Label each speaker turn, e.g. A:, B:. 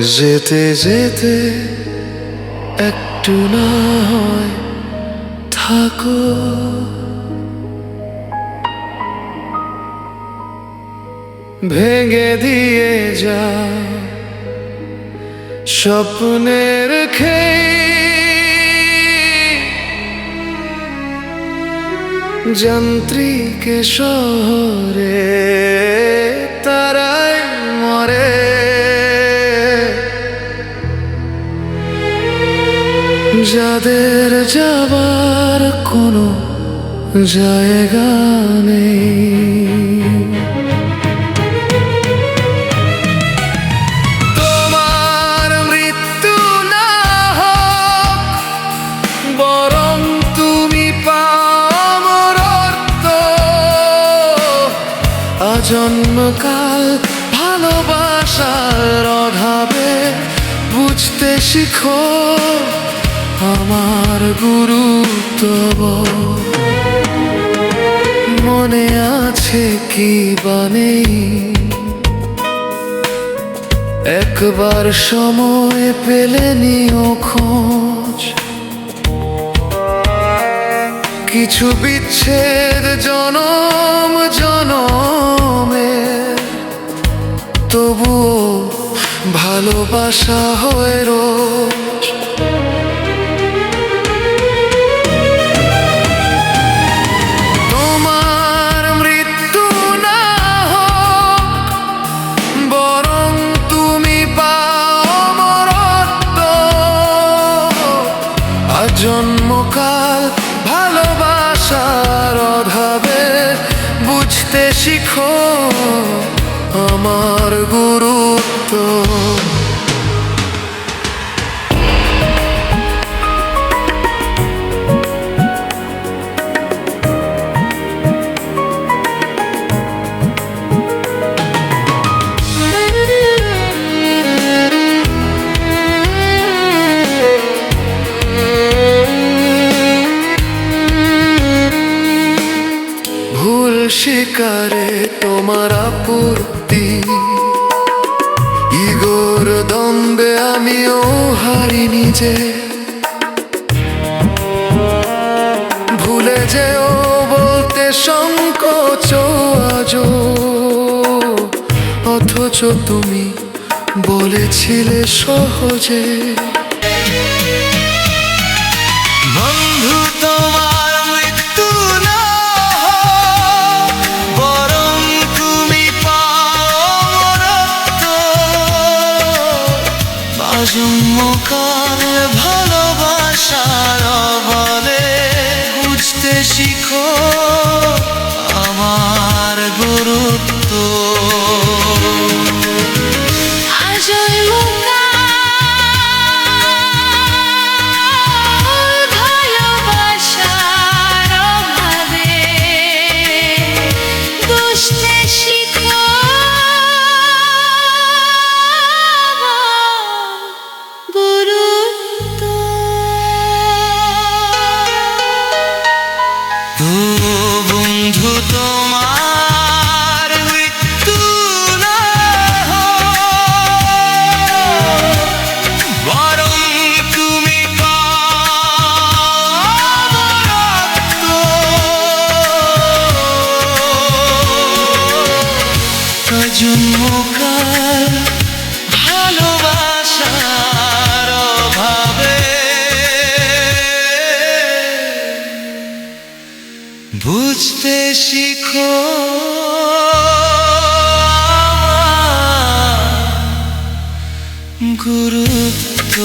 A: যেতে যেতে একটু না হয় থাকো। ভেঙে দিয়ে যা স্বপ্নের খেয়ে যান্ত্রিক শহরে তারাই মরে। যাদের যাবার কোনো জায়গা নেই। আজন্মকাল ভালোবাসার অভাবে বুঝতে শিখো। আমার গুরুত্ব মনে আছে কি বানেই একবার সময় পেলে নিও খোঁজ। কিছু বিচ্ছেদ জনম জনমে, তবুও ভালোবাসা হয় রোজ। আজন্মকাল শিকারে তোমার আপত্তি। ইগোর দ্বন্দ্বে আমিও হারিনি যে ভুলে যেও বলতে সংকোচ আজো অথচ তুমি বলেছিলে সহজে। আজন্মকাল ভালোবাসার বলে বুঝতে শিখো জন্মকাল ভালোবাসার অভাবে। বুঝতে শিখো গুরুত্ব।